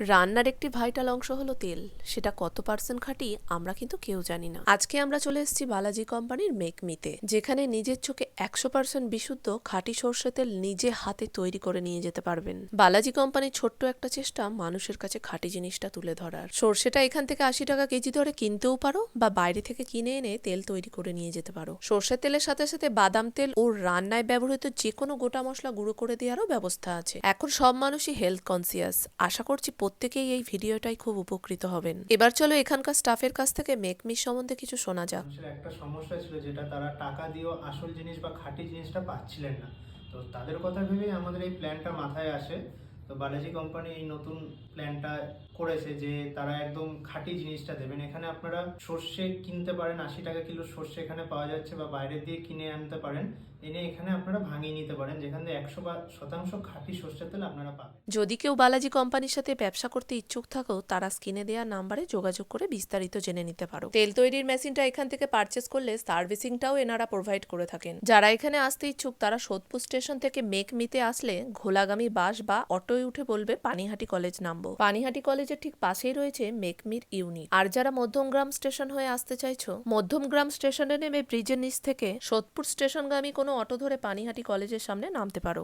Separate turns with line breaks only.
রান্নার একটি ভাইটাল অংশ হলো তেল। সেটা কত পার্সেন্ট খাঁটি আমরা কিন্তু কেউ জানি না। আজকে আমরা চলে এসেছি বালাজি কোম্পানির মেকমিতে, যেখানে নিজের চোখে একশো পার্সেন্ট বিশুদ্ধ খাঁটি সর্ষে তেল নিজে হাতে তৈরি করে নিয়ে যেতে পারবেন। বালাজি কোম্পানির ছোট্ট একটা চেষ্টা মানুষের কাছে খাঁটি জিনিসটা তুলে ধরার। সর্ষেটা এখান থেকে আশি টাকা কেজি ধরে কিনতেও পারো বা বাইরে থেকে কিনে এনে তেল তৈরি করে নিয়ে যেতে পারো। সর্ষের তেলের সাথে সাথে বাদাম তেল ও রান্নায় ব্যবহৃত যে কোনো গোটা মশলা গুঁড়ো করে দেওয়ারও ব্যবস্থা আছে। এখন সব মানুষই হেলথ কনসিয়াস আশা করছি প্রত্যেকেই এই ভিডিওটাই খুব উপকৃত হবেন। এবার চলো এখানকার স্টাফের কাছ থেকে মেকমি সম্বন্ধে কিছু শোনা যাক।
একটা সমস্যা ছিল যেটা তারা টাকা দিয়েও আসল জিনিস বা খাঁটি জিনিসটা পাচ্ছিলেন না। তো তাদের কথা ভেবেই আমাদের এই প্ল্যানটা মাথায় আসে। তো বালাজি কোম্পানি এই নতুন প্ল্যানটা করেছে যে তারা একদম খাঁটি জিনিসটা দেবেন। এখানে আপনারা সর্ষে কিনতে পারেন, আশি টাকা কিলো সর্ষে এখানে পাওয়া যাচ্ছে বা বাইরে দিয়ে কিনে আনতে পারেন। এনে এখানে আপনারা ভাঙিয়ে নিতে পারেন, যেখান থেকে একশো শতাংশ খাঁটি সর্ষের তেল আপনারা পাবেন।
যদি কেউ বালাজি কোম্পানির সাথে ব্যবসা করতে ইচ্ছুক থাকো, তারা স্ক্রিনে দেওয়া নাম্বারে যোগাযোগ করে বিস্তারিত জেনে নিতে পারো। তেল তৈরির মেশিনটা এখান থেকে পারচেস করলে সার্ভিসিংটাও এনারা প্রোভাইড করে থাকেন। যারা এখানে আসতে ইচ্ছুক, তারা সোদপুর স্টেশন থেকে মেকমিতে আসলে ঘোলাগামী বাস বা অটোয় উঠে বলবে, পানিহাটি কলেজ নামবো। পানিহাটি কলেজের ঠিক পাশেই রয়েছে মেকমির ইউনিট। আর যারা মধ্যমগ্রাম স্টেশন হয়ে আসতে চাইছো মধ্যমগ্রাম স্টেশনে নেমে ব্রিজের নিচ থেকে সোদপুর স্টেশনগামী কোনো অটো ধরে পানিহাটি কলেজের সামনে নামতে পারো।